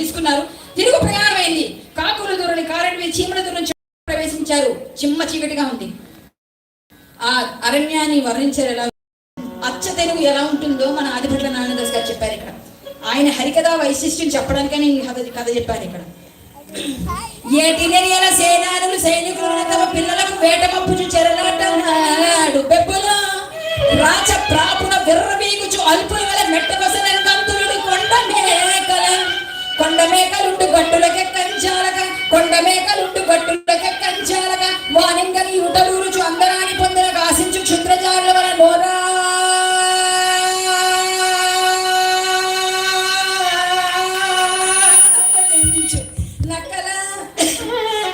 తీసుకున్నారు. తిరుగు ప్రయాణమైంది. కాకుల దూరని కారణమే చీమల దూరం ప్రవేశించారు. చిమ్మ చీకటిగా ఉంది. ఆ అరణ్యాన్ని వర్ణించారు ఎలా? అచ్చ తెలుగు ఎలా ఉంటుందో మన ఆదిభట్ల నారాయణదాస్ గారు చెప్పారు ఇక్కడ. ఆయన హరికథ వైశిష్ట్యం చెప్పడానికే ఈ కథ కథ చెప్పారు ఇక్కడ. సేనానులు సైనికులు తమ పిల్లలకు వేట మప్పుచు చెరలాటన్నాడు బెబ్బులు రాచ ప్రాపున విర్రవీగుచు అల్పుల వల మెట్ట వసలని కొండ మేకల కొండ మేకలుండు గట్టులకి కంచాలక కొండ మేకలుండు గట్టులకె కంచాలక. వానింగని యుటలూరుచు అందరాని పొందిన కాసించు క్షుద్రజారుల వల నోరా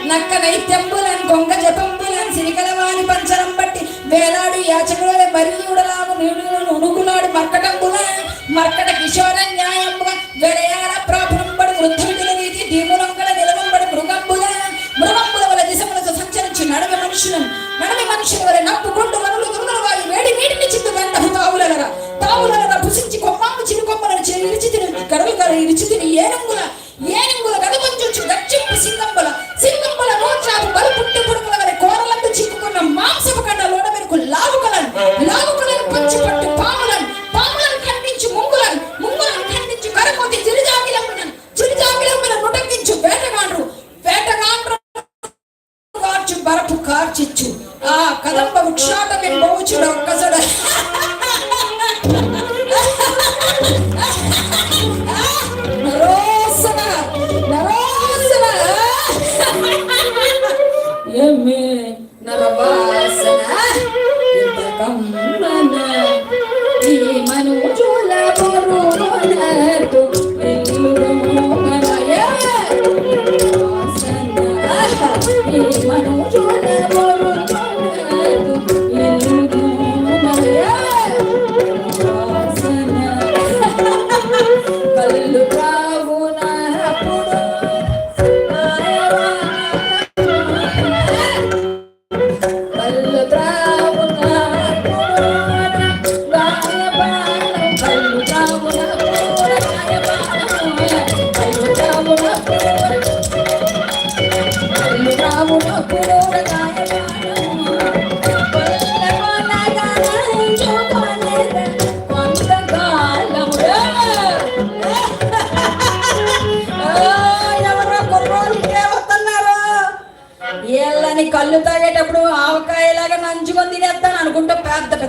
నక్క నైత్యంబులన్ కొంగ జపంబులన్ సిరికలవాని పంచరం బట్టి వేలాడు యాచకుల బరియుడలాగు నీడులను ఉనుకులాడు మర్కటంబుల మర్కట కిశోర న్యాయంబుగా వెలయాల వృద్ధుల రీతి దీములంగల నిలవంబడి మృగంబుల. మృగంబుల వల దిశములతో సంచరించి నడవి మనుషులను. నడవి మనుషుల వల నప్పుకుంటూ వనులు దుర్గల వారి వేడి నీటిని చిత్తు వెంటనే తావులగర తావులగర పుసించి కొమ్మాము చిరు కొమ్మలను చెరి ఇరిచి తిని. గడలు గడ ఇరిచి తిని ఏనుగుల ఏనుగుల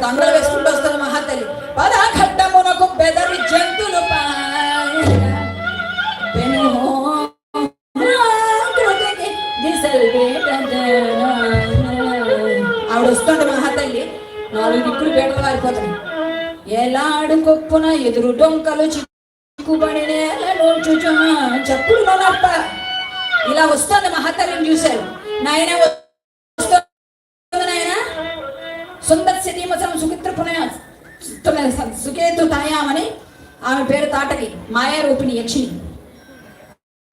దండలు వేసుకుంటూ వస్తుంది మహాతల్లి. పదాఘట్టమునకు బెదరి జంతులు ఆవిడ వస్తుంటే మహాతల్లి నాలుగు దిక్కులు బేటలు వారిపోతాయి ఎలాడు కొప్పున ఎదురు డొంకలు చిక్కుబడి నేలలో చుచు చెప్పులు నొనప్ప ఇలా వస్తుంది మహాతల్లిని చూశారు. నాయన సుందర్ శరీమసం సుమిత్ర పునయ సుకేతు తాయామని ఆమె పేరు తాటకి మాయారూపిణి యక్షిణి. యక్షిని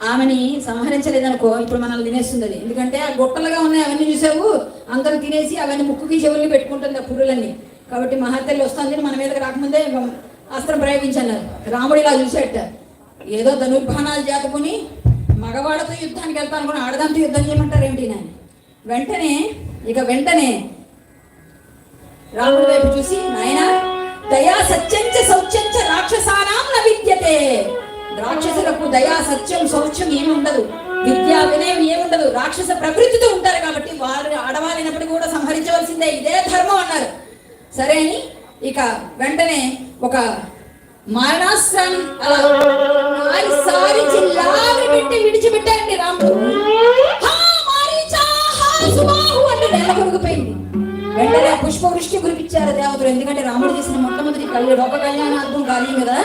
ఆమెని సంహరించలేదనుకో ఇప్పుడు మనల్ని తినేస్తుంది అది ఎందుకంటే ఆ గొట్టలుగా ఉన్నాయి అవన్నీ చూసావు? అందరూ తినేసి అవన్నీ ముక్కుకి చెవుల్ని పెట్టుకుంటుంది ఆ పురులన్నీ కాబట్టి మహాతల్లి వస్తుంది మన మీదకి రాకముందే అస్త్రం ప్రయోగించన్నారు రాముడు ఇలా చూసేట ఏదో ధనుర్బాణాలు చేతుకుని మగవాళ్ళతో యుద్ధానికి వెళ్తాను కూడా ఆడదాంతో యుద్ధం చేయమంటారు ఏంటి నేను వెంటనే ఇక వెంటనే రాముడి వైపు చూసి నాయన దయా సత్యంచ సౌత్యంచ రాక్షసానాం న విద్యతే. రాక్షసులకు దయా సత్యం శౌచ్యం ఏమి ఉండదు విద్య వినయం ఏముండదు. రాక్షస ప్రకృతితో ఉంటారు కాబట్టి వారు ఆడవాలైనప్పుడు కూడా సంహరించవలసిందే. ఇదే ధర్మం అన్నారు. సరే అని ఇక వెంటనే ఒక మారణాస్త్రాన్ని అలా నాలుగు పెట్టి విడిచిపెట్టారండి రాముడు. అంటూ నెల కొరిగిపోయింది వెంటనే పుష్పవృష్టి కురిపించారు దేవతలు. ఎందుకంటే రాముడు చేసిన మొట్టమొదటి కళ్యాణ లోక కళ్యాణార్థం కార్యం కదా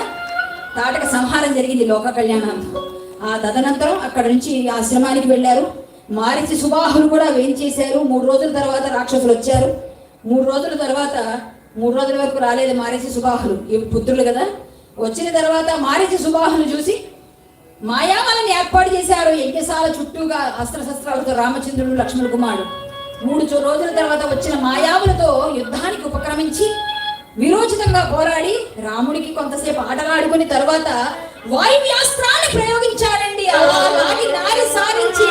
తాటక సంహారం జరిగింది లోక కళ్యాణార్థం ఆ తదనంతరం అక్కడ నుంచి ఆశ్రమానికి వెళ్ళారు. మారిచి సుబాహులు కూడా వేయించేశారు. మూడు రోజుల తర్వాత రాక్షసులు వచ్చారు. మూడు రోజుల తర్వాత మూడు రోజుల వరకు రాలేదు మారిచి సుబాహులు ఇవి పుత్రులు కదా. వచ్చిన తర్వాత మారిచి సుబాహులు చూసి మాయామలని ఏర్పాటు చేశారు. యజ్ఞశాల చుట్టూగా అస్త్రశస్త్రాలతో రామచంద్రుడు లక్ష్మణ కుమారుడు. మూడు రోజుల తర్వాత వచ్చిన మాయావులతో యుద్ధానికి ఉపక్రమించి విరోచితంగా పోరాడి రాముడికి కొంతసేపు ఆటలాడుకుని తర్వాత వాయువ్యాస్త్రాన్ని ప్రయోగించాడండి. అలా నాటి నారి సారించి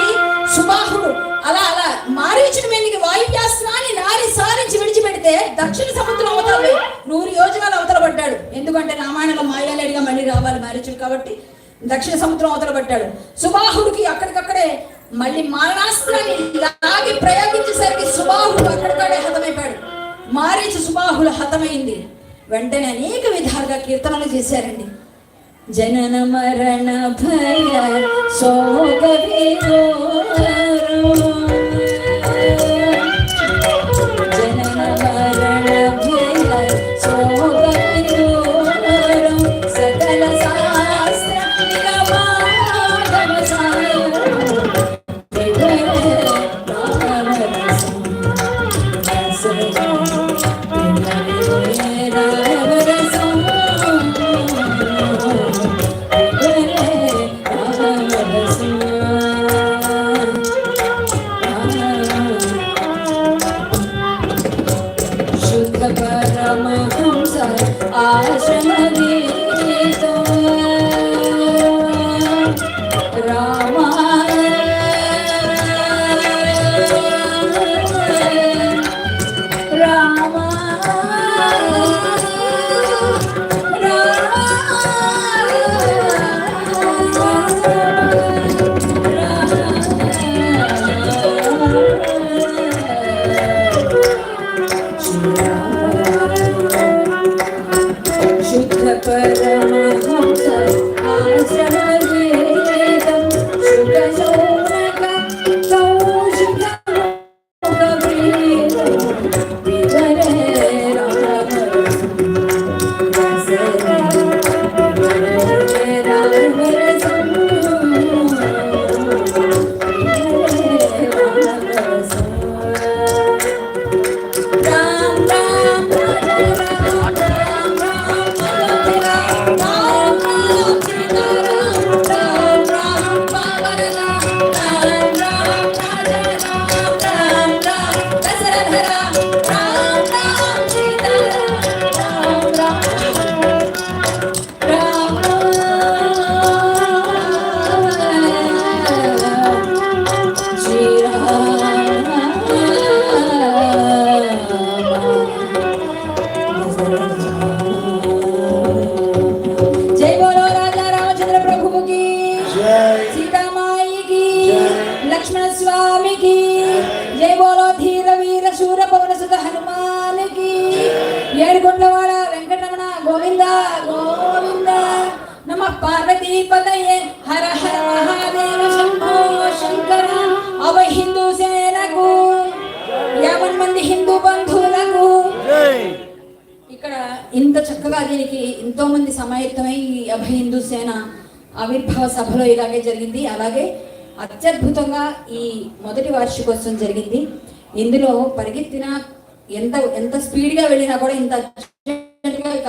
సుబాహుడు అలా అలా మారీచుడి మీదకి వాయువ్యాస్త్రాన్ని నారి సారించి విడిచిపెడితే దక్షిణ సముద్రం అవతల నూరు యోజనాలు అవతల పడ్డాడు. ఎందుకంటే రామాయణంలో మాయాలేడిగా మళ్ళీ రావాలి మారీచుడు కాబట్టి దక్షిణ సముద్రం అవతల పడ్డాడు. సుబాహుడికి అక్కడికక్కడే మళ్ళీ మారణాస్త్రాన్ని లాగి ప్రయోగించేసరికి సుబాహుడు అక్కడికక్కడే హతమైపోయాడు. మారీచి సుబాహులు హతమైంది. వెంటనే అనేక విధాలుగా కీర్తనలు చేశారండి. జనన మరణ భయ శోక జనన शुद्ध पर గోవింద గోవింద. నమ పార్వతీ పదయే హర హర మహాదేవ శంభో శంకర. అవ హిందూ సేనకు యావన్ మంది హిందూ బంధువులకు. ఇక్కడ ఇంత చక్కగా దీనికి ఎంతో మంది సమాయత్తమై ఈ అభయ హిందూ సేన ఆవిర్భావ సభలో ఇలాగే జరిగింది. అలాగే అత్యద్భుతంగా ఈ మొదటి వార్షికోత్సవం జరిగింది. ఇందులో పరిగెత్తిన ఎంత ఎంత స్పీడ్గా వెళ్ళినా కూడా ఇంత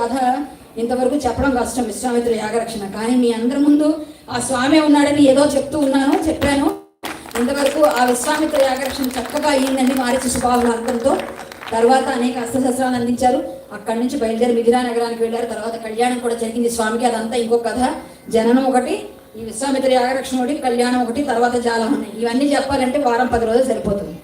కథ ఇంతవరకు చెప్పడం కష్టం విశ్వామిత్ర యాగరక్షణ. కానీ మీ అందరి ముందు ఆ స్వామి ఉన్నాడని ఏదో చెప్తూ ఉన్నాను చెప్పాను. ఇంతవరకు ఆ విశ్వామిత్ర యాగరక్షణ చక్కగా అయ్యిందని మారిచి శుభావుల అర్థంతో తర్వాత అనేక అస్త్రశస్త్రాలు అందించారు. అక్కడి నుంచి బయలుదేరి మిథిలా నగరానికి వెళ్ళారు. తర్వాత కళ్యాణం కూడా జరిగింది. స్వామికి అదంతా ఇంకో కథ. జననం ఒకటి ఈ విశ్వామిత్ర యాగరక్షణ ఒకటి కళ్యాణం ఒకటి తర్వాత జాలం ఉన్నాయి ఇవన్నీ చెప్పాలంటే వారం పది రోజులు సరిపోతుంది.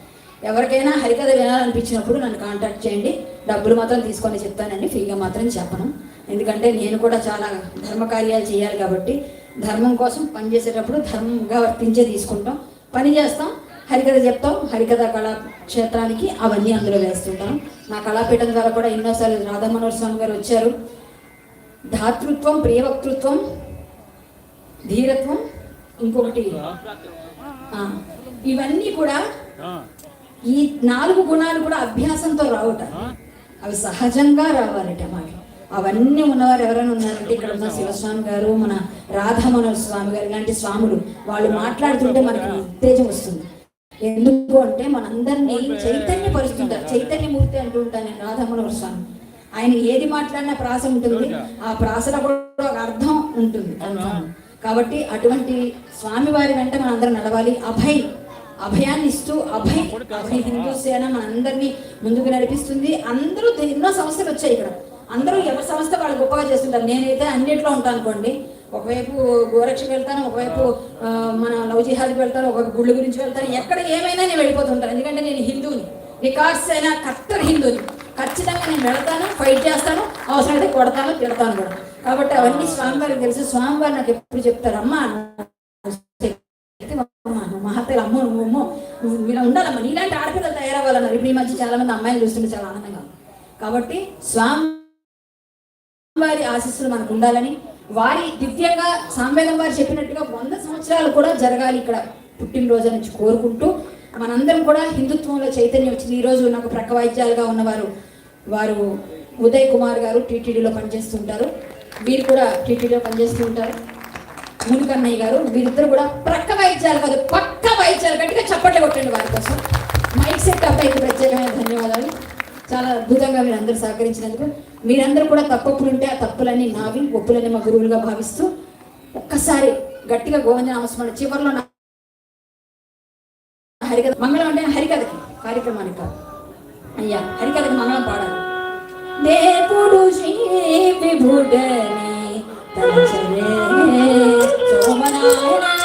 ఎవరికైనా హరికథ వినాలనిపించినప్పుడు నన్ను కాంటాక్ట్ చేయండి. డబ్బులు మాత్రం తీసుకొని చెప్తానండి ఫ్రీగా మాత్రం చెప్పను. ఎందుకంటే నేను కూడా చాలా ధర్మ కార్యాలు చేయాలి కాబట్టి ధర్మం కోసం పనిచేసేటప్పుడు ధర్మంగా వర్తించే తీసుకుంటాం. పని చేస్తాం హరికథ చెప్తాం హరికథ కళాక్షేత్రానికి అవన్నీ అందులో వేస్తుంటాం. నా కళాపీఠం ద్వారా కూడా ఎన్నోసార్లు రాధామనోహర్ స్వామి గారు వచ్చారు. ధాతృత్వం ప్రియవక్తృత్వం ధీరత్వం ఇంకొకటి ఇవన్నీ కూడా ఈ నాలుగు గుణాలు కూడా అభ్యాసంతో రావుట. అవి సహజంగా రావాలట మాకు. అవన్నీ ఉన్నవారు ఎవరైనా ఉన్నారంటే ఇక్కడ ఉన్న శివస్వామి గారు మన రాధామనోహర్ స్వామి గారు ఇలాంటి స్వాములు. వాళ్ళు మాట్లాడుతుంటే మనకి ఉత్తేజం వస్తుంది. ఎందుకు అంటే మనందరినీ చైతన్య పరుస్తుంటారు. చైతన్యమూర్తి అంటూ ఉంటాను నేను రాధామనోహర్ స్వామి. ఆయన ఏది మాట్లాడినా ప్రాస ఉంటుంది. ఆ ప్రాసలో కూడా ఒక అర్థం ఉంటుంది. కాబట్టి అటువంటి స్వామివారి వెంట మనందరం నడవాలి. అభయ్ అభయాన్ని ఇస్తూ అభయ్ అభయ్ హిందూ సేన మనందరినీ ముందుకు నడిపిస్తుంది. అందరూ ఎన్నో సమస్యలు వచ్చాయి ఇక్కడ. అందరూ ఎవరి సంస్థ వాళ్ళు గొప్పగా చేస్తుంటారు. నేనైతే అన్నిట్లో ఉంటాను అనుకోండి. ఒకవైపు గోరక్షకి వెళ్తాను ఒకవైపు మన లవ్ జిహాద్కి వెళ్తాను ఒక గుళ్ళు గురించి వెళ్తాను. ఎక్కడ ఏమైనా నేను వెళ్ళిపోతుంటాను. ఎందుకంటే నేను హిందువుని. వికాస్ అయినా కట్టర్ హిందువుని. ఖచ్చితంగా నేను వెళతాను ఫైట్ చేస్తాను అవసరమైతే కొడతాను తిడతాను కూడా. కాబట్టి అవన్నీ స్వామివారికి తెలుసు. స్వామివారు నాకు ఎప్పుడు చెప్తారు అమ్మా మహత్తలు అమ్మ నువ్వు అమ్మో. నువ్వు ఇలా ఉండాలమ్మా నీలాంటి ఆడపిల్లలు తయారవ్వాలన్నారు. ఇప్పుడు ఈ మధ్య చాలా మంది అమ్మాయిలు చూస్తుంటే చాలా ఆనందంగా కాబట్టి స్వామి వారి ఆశీస్సులు మనకు ఉండాలని వారి దివ్యంగా సాంబేదం వారు చెప్పినట్టుగా వంద సంవత్సరాలు కూడా జరగాలి ఇక్కడ పుట్టినరోజు నుంచి కోరుకుంటూ మనందరం కూడా హిందుత్వంలో చైతన్యం వచ్చింది. ఈరోజు నాకు ప్రక్క వైద్యాలుగా ఉన్నవారు వారు ఉదయ్ కుమార్ గారు టీటీడీలో పనిచేస్తుంటారు వీరు కూడా టీటీడీలో పనిచేస్తూ ఉంటారు. మునికన్నయ్య గారు వీరిద్దరు కూడా ప్రక్క వైద్యాలు కాదు పక్క వైద్యాలు గట్టిగా చప్పట్లు కొట్టండి వారి కోసం. మైక్ సెట్ అబ్బాయికి ప్రత్యేకమైన ధన్యవాదాలు. చాలా అద్భుతంగా మీరందరూ సహకరించినందుకు. మీరందరూ కూడా తప్పప్పులు ఉంటే ఆ తప్పులన్నీ నావి ఒప్పులన్నీ మా గురువులుగా భావిస్తూ ఒక్కసారి గట్టిగా గోవింద నామస్మరణ చివరిలో నా హరికథ మంగళం అంటే హరికథకి కార్యక్రమానికి కాదు. అయ్యా హరికథకి మంగళం పాడాలి. దేవుడు శ్రీ విభుడని Luna.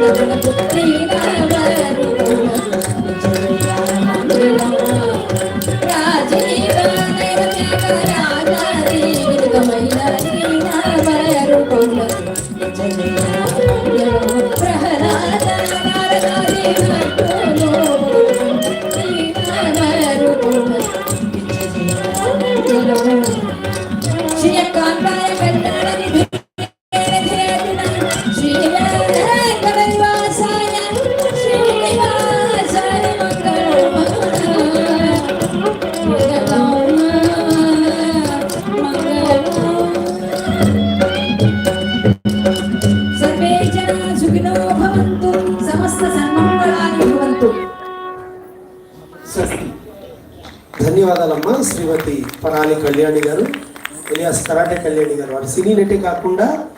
Thank you. శ్రీమతి పరాలి కళ్యాణి గారు ఎలియాస్ కరాటే కళ్యాణి గారు. వారు సినీ నటే కాకుండా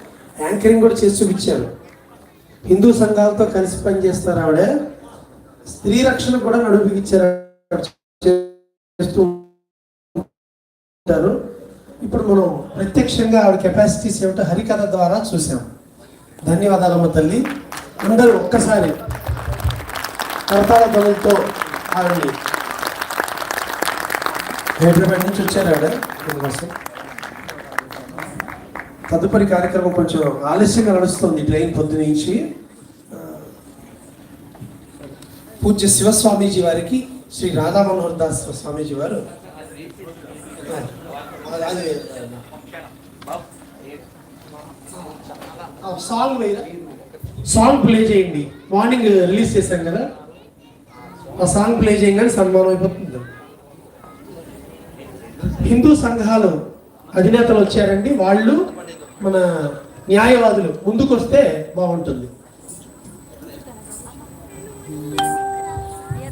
యాంకరింగ్ కూడా చేసి చూపించారు. హిందూ సంఘాలతో కలిసి పనిచేస్తారు ఆవిడ. స్త్రీ రక్షణ కూడా నడిపించారు చేస్తూ ఉంటారు. ఇప్పుడు మనం ప్రత్యక్షంగా ఆవిడ కెపాసిటీస్ ఏమిటో హరికథ ద్వారా చూసాం ధన్యవాదాలమ్మ తల్లి. అందరూ ఒక్కసారి కరతాళ ధ్వనులతో ఆవిడని హైదరాబాద్ నుంచి వచ్చారు ఆవిడ దీనికోసం తదుపరి కార్యక్రమం కొంచెం ఆలస్యంగా నడుస్తుంది ట్రైన్ పొద్దు నుంచి. పూజ్య శివస్వామీజీ వారికి శ్రీ రాధా మనోహర్ దాస్ స్వామీజీ వారు. ఆ, సాంగ్ సాంగ్ ప్లే చేయండి. మార్నింగ్ రిలీజ్ చేశాం కదా. ఆ సాంగ్ ప్లే చేయగానే సన్మానం అయిపోతుంది. హిందూ సంఘాలు అధినేతలు వచ్చారండి. వాళ్ళు మన న్యాయవాదులు ముందుకొస్తే బాగుంటుంది.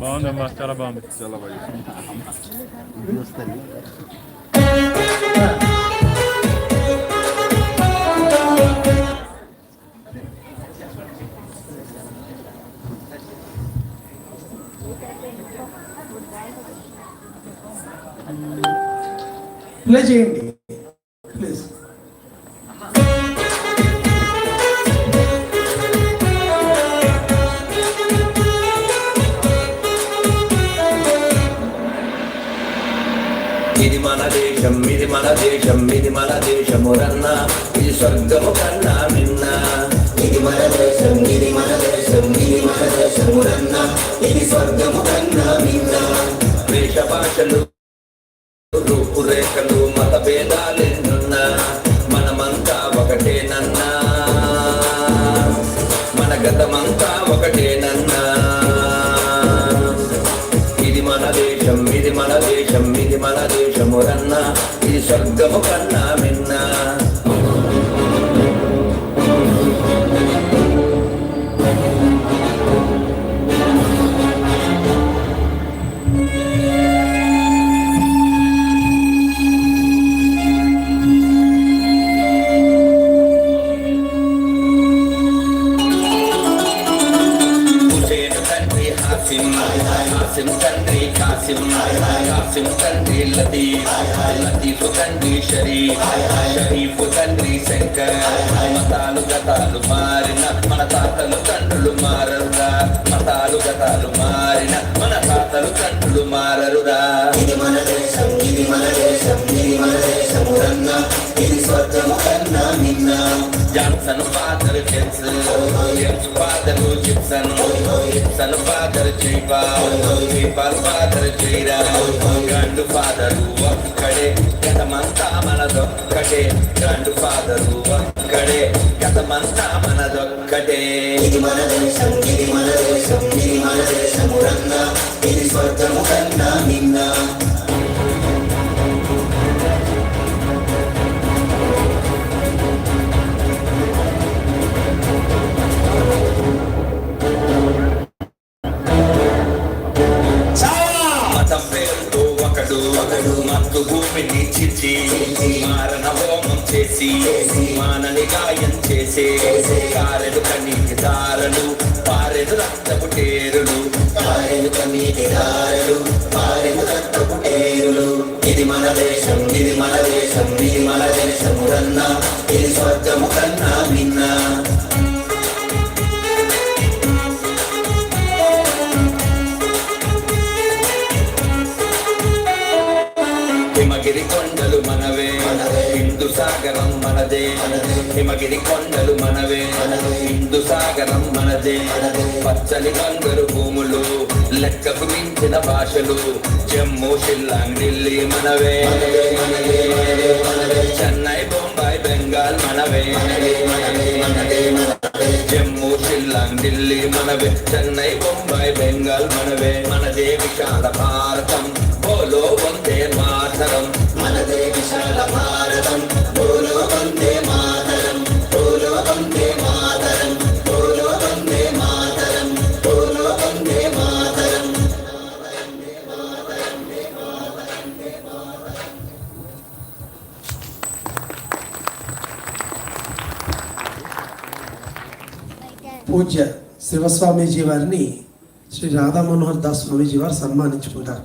బాగుందమ్మా చాలా బాగుంది. చాలా బాగుంది ప్లే చేయండి. ప్లీజ్. ఇది మన దేశం ఇది మన దేశం ఇది మన దేశము రన్న. ఇది స్వర్గము కన్నా నిన్న ఇది మన దేశం ఇది మన దేశం ఇది మన దేశము రన్న. ఇది స్వర్గము కన్నా నిన్న వేష భాషలు రూపురేఖలు మత భేదాలెన్నున్నా మనమంతా ఒకటేనన్నా మన గతమంతా ఒకటేనన్నా ఇది మన దేశం ఇది మన దేశం ఇది మన దేశమురన్నా ఇది స్వర్గము కన్నా Johnson father Jens Jens father Jipson Jipson father Jaipal Jaipal father Jairam grandfather ఒక్కడే గతమంతా మనదొక్కటే గ్రాండ్ ఫాదర్ ఒక్కడే గతమంతా మనదొక్కటే ఇది మన దేశం ఇది మన దేశం ఇది మన దేశము రన్న ఇది స్వర్గము కన్నా నిన్న ఒకడు భూమిని చిచ్చి మారణ హోమం చేసి మానని గాయం చేసే కారెలు కన్నీటి దారలు పారెడు రక్తపు టేరులు. పారెడు కన్నీటి దారలు పారెలు రక్తపు టేరులు. ఇది మన దేశం ఇది మన దేశం ఇది మన దేశము రన్నా ఇది స్వర్గము కన్నా మిన్నా మనదే హిమగిరి కొండలు మనవే హిందూ సాగరం మనదే పచ్చని బంగారు భూములు లెక్కకు మించిన భాషలు. జమ్మూ షిల్లాంగ్ ఢిల్లీ మనవే చెన్నై బొంబాయి బెంగాల్ మనవే జమ్మూ షిల్లాంగ్ ఢిల్లీ మనవే. చెన్నై బొంబాయి బెంగాల్ మనవే మనదే. విశాల భారతం బోలో వందే పూజ్య శివస్వామీజీ వారిని శ్రీ రాధా మనోహర్ దాస్ స్వామీజీ వారు సన్మానించుకుంటారు.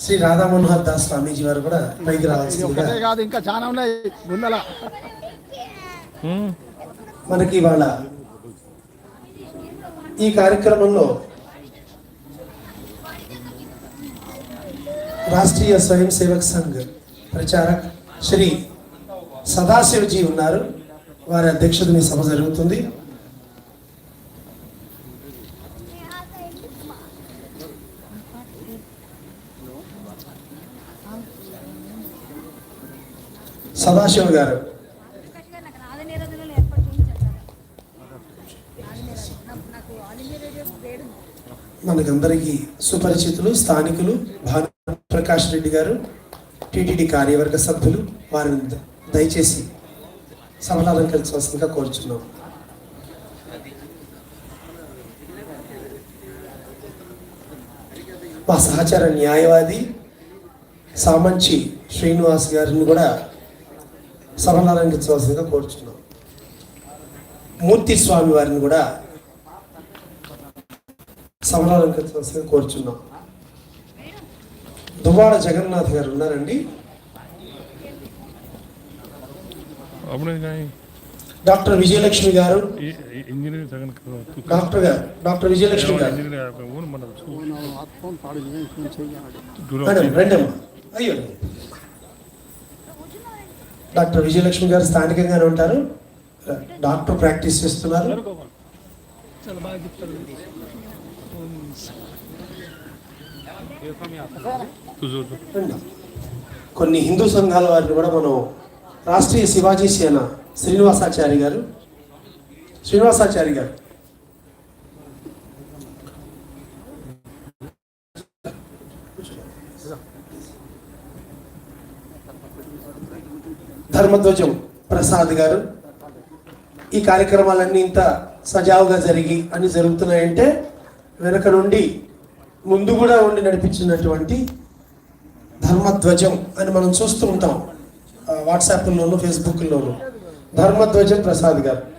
శ్రీ రాధా మనోహర్ దాస్ స్వామీజీ వారు కూడా పైకి ఇంకా చాలా ఉన్నాయి. ముందల. మనకి ఇవాళ ఈ కార్యక్రమంలో రాష్ట్రీయ స్వయం సేవక్ సంఘ్ ప్రచారక్ శ్రీ సదాశివజీ ఉన్నారు. వారి అధ్యక్షతని సభ జరుగుతుంది. సదాశివ గారు. మనకందరికీ సుపరిచితులు స్థానికులు భాను ప్రకాష్ రెడ్డి గారు టిటిడి కార్యవర్గ సభ్యులు వారిని దయచేసి సభను అలంకరించవలసిందిగా కోరుచున్నాం. మా సహచర న్యాయవాది సామంచి శ్రీనివాస్ గారిని కూడా సభను అలంకరించవలసిందిగా కోరుచున్నాం. మూర్తి స్వామి వారిని కూడా సభను అలంకరించవలసిందిగా కోరుచున్నాం. దువ్వాడ జగన్నాథ్ గారు ఉన్నారండి. అప్పుడు కానీ డాక్టర్ విజయలక్ష్మి గారు. ఇంజనీరింగ్ సగం డాక్టర్ గారు డాక్టర్ విజయలక్ష్మి గారు. రండి అయ్యో. డాక్టర్ విజయలక్ష్మి గారు స్థానికంగానే ఉంటారు. డాక్టర్ ప్రాక్టీస్ చేస్తున్నారు. కొన్ని హిందూ సంఘాల వారిని కూడా మనం రాష్ట్రీయ శివాజీ సేన శ్రీనివాసాచారి గారు. శ్రీనివాసాచారి గారు. ధర్మధ్వజం ప్రసాద్ గారు. ఈ కార్యక్రమాలన్నీ ఇంత సజావుగా జరిగి అన్ని జరుగుతున్నాయంటే వెనక నుండి ముందు కూడా ఉండి నడిపించినటువంటి ధర్మధ్వజం అని మనం చూస్తూ ఉంటాం. వాట్సాప్లోను ఫేస్బుక్లోను. ధర్మధ్వజం ప్రసాద్ గారు.